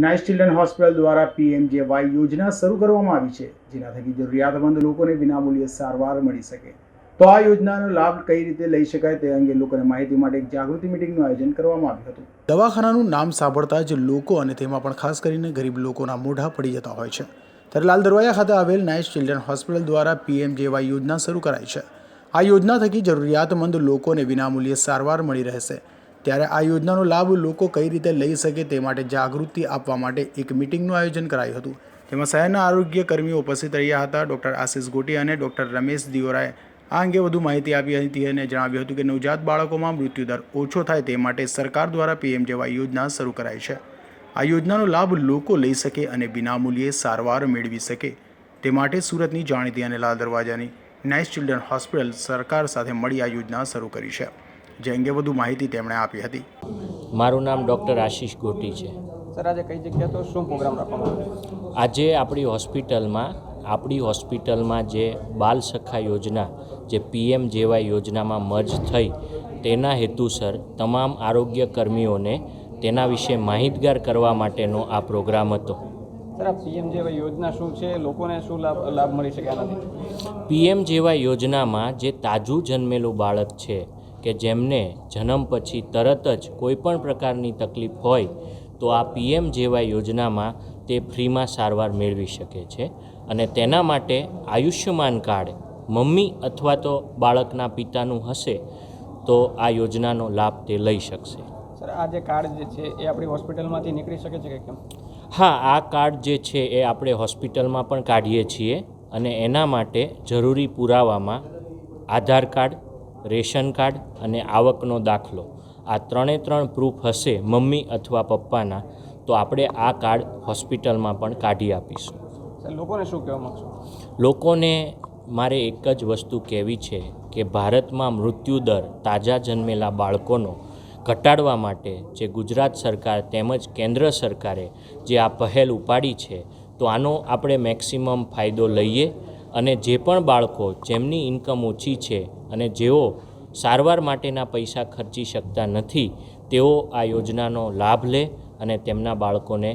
Nice children hospital દ્વારા PMJAY યોજના શરૂ કરવામાં આવી છે, જેના થકી જરૂરિયાતમંદ લોકોને વિનામૂલ્યે સારવાર મળી શકે. તો આ યોજનાનો લાભ કઈ રીતે લઈ શકાય તે અંગે લોકોને માહિતી માટે એક જાગૃતિ મિટિંગનું આયોજન કરવામાં આવ્યું હતું. દવાખાનાનું નામ સાંભળતા જ લોકો અને તેમાં પણ ખાસ કરીને ગરીબ લોકોના મોઢા પડી જતા હોય છે. ત્યારે લાલ દરવાજા ખાતે આવેલ નાઇસ ચિલ્ડ્રન હોસ્પિટલ દ્વારા પીએમજેવાય યોજના શરૂ કરાઈ છે. આ યોજના થકી જરૂરિયાતમંદ લોકોને વિનામૂલ્યે સારવાર મળી રહેશે. ત્યારે આ યોજનાનો લાભ લોકો કઈ રીતે લઈ શકે તે માટે જાગૃતિ આપવા માટે એક મિટિંગનું આયોજન કરાયું હતું. તેમાં શહેરના આરોગ્ય કર્મીઓ ઉપસ્થિત રહ્યા હતા. ડૉક્ટર આશિષ ગોટી અને ડૉક્ટર રમેશ દિયોરાએ આ અંગે વધુ માહિતી આપી હતી અને જણાવ્યું હતું કે નવજાત બાળકોમાં મૃત્યુદર ઓછો થાય તે માટે સરકાર દ્વારા પીએમ જેવા યોજના શરૂ કરાઈ છે. આ યોજનાનો લાભ લોકો લઈ શકે અને વિનામૂલ્યે સારવાર મેળવી શકે તે માટે સુરતની જાણીતી અને લાલ દરવાજાની નાઇસ ચિલ્ડ્રન હોસ્પિટલ સરકાર સાથે મળી આ યોજના શરૂ કરી છે. જે અંગે વધુ માહિતી તેમણે આપી હતી. મારું નામ ડૉક્ટર આશીષ ગોટી છે. સર આજે કઈ જગ્યા તો શું પ્રોગ્રામ રાખવામાં આવ્યો આજે આપણી હોસ્પિટલમાં આપણી હોસ્પિટલમાં જે બાલ સખા યોજના જે પીએમ જેવાય યોજનામાં મર્જ થઈ તેના હેતુસર તમામ આરોગ્ય કર્મીઓને તેના વિશે માહિતગાર કરવા માટેનો આ પ્રોગ્રામ હતો. સર આ પીએમ જેવી યોજના શું છે? લોકોને શું લાભ લાભ મળી શકે આનાથી? પીએમ જેવા યોજનામાં જે તાજું જન્મેલું બાળક છે કે જેમને જન્મ પછી તરત જ કોઈપણ પ્રકારની તકલીફ હોય તો આ પીએમ જેવા યોજનામાં તે ફ્રીમાં સારવાર મેળવી શકે છે અને તેના માટે આયુષ્યમાન કાર્ડ મમ્મી અથવા તો બાળકના પિતાનું હશે તો આ યોજનાનો લાભ તે લઈ શકશે. સર આ જે કાર્ડ જે છે એ આપણી હોસ્પિટલમાંથી નીકળી શકે છે કે કેમ? હા આ કાર્ડ જે છે એ આપણે હોસ્પિટલમાં પણ કાઢીએ છીએ અને એના માટે જરૂરી પુરાવામાં આધાર કાર્ડ રેશન કાર્ડ અને આવકનો દાખલો. આ ત્રણે ત્રણ પ્રૂફ હશે મમ્મી અથવા પપ્પાના તો આપણે આ કાર્ડ હોસ્પિટલમાં પણ કાઢી આપીશું. લોકોને શું કહેવા માગશો? લોકોને મારે એક જ વસ્તુ કહેવી છે કે ભારતમાં મૃત્યુદર તાજા જન્મેલા બાળકોનો ઘટાડવા માટે જે ગુજરાત સરકાર તેમજ કેન્દ્ર સરકારે જે આ પહેલ ઉપાડી છે તો આનો આપણે મેક્સિમમ ફાયદો લઈએ. અને જે પણ બાળકો જેમની ઇન્કમ ઓછી છે અને જેઓ સારવાર માટેના પૈસા ખર્ચી શકતા નથી તેઓ આ યોજનાનો લાભ લે અને તેમના બાળકોને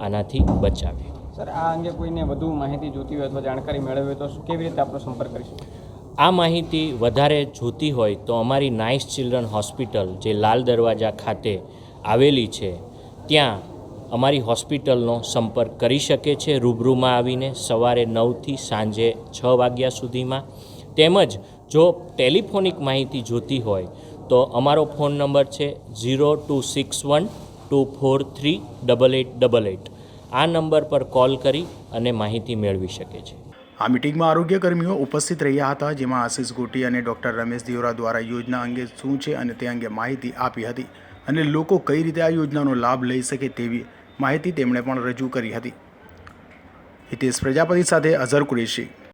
આનાથી બચાવે. સર આ અંગે કોઈને વધુ માહિતી જોતી હોય અથવા જાણકારી મેળવવી હોય તો શું- કેવી રીતે આપણો સંપર્ક કરીશું આ માહિતી વધારે જોતી હોય તો અમારી નાઇસ ચિલ્ડ્રન હોસ્પિટલ જે લાલ દરવાજા ખાતે આવેલી છે ત્યાં અમારી હોસ્પિટલનો સંપર્ક કરી શકે છે રૂબરૂમાં આવીને સવારે નવથી સાંજે છ વાગ્યા સુધીમાં. તેમજ જો ટેલિફોનિક માહિતી જોતી હોય તો અમારો ફોન નંબર છે zero two six one two four three double eight double eight. આ નંબર પર કોલ કરી અને માહિતી મેળવી શકે છે. આ મિટિંગમાં આરોગ્ય કર્મીઓ ઉપસ્થિત રહ્યા હતા, જેમાં આશિષ ગોટી અને ડૉક્ટર રમેશ દિયોરા દ્વારા યોજના અંગે શું છે અને તે અંગે માહિતી આપી હતી. અને લોકો કઈ રીતે આ યોજનાનો લાભ લઈ શકે તેવી માહિતી તેમણે પણ રજૂ કરી હતી. હિતેશ પ્રજાપતિ સાથે અઝર કુરેશી.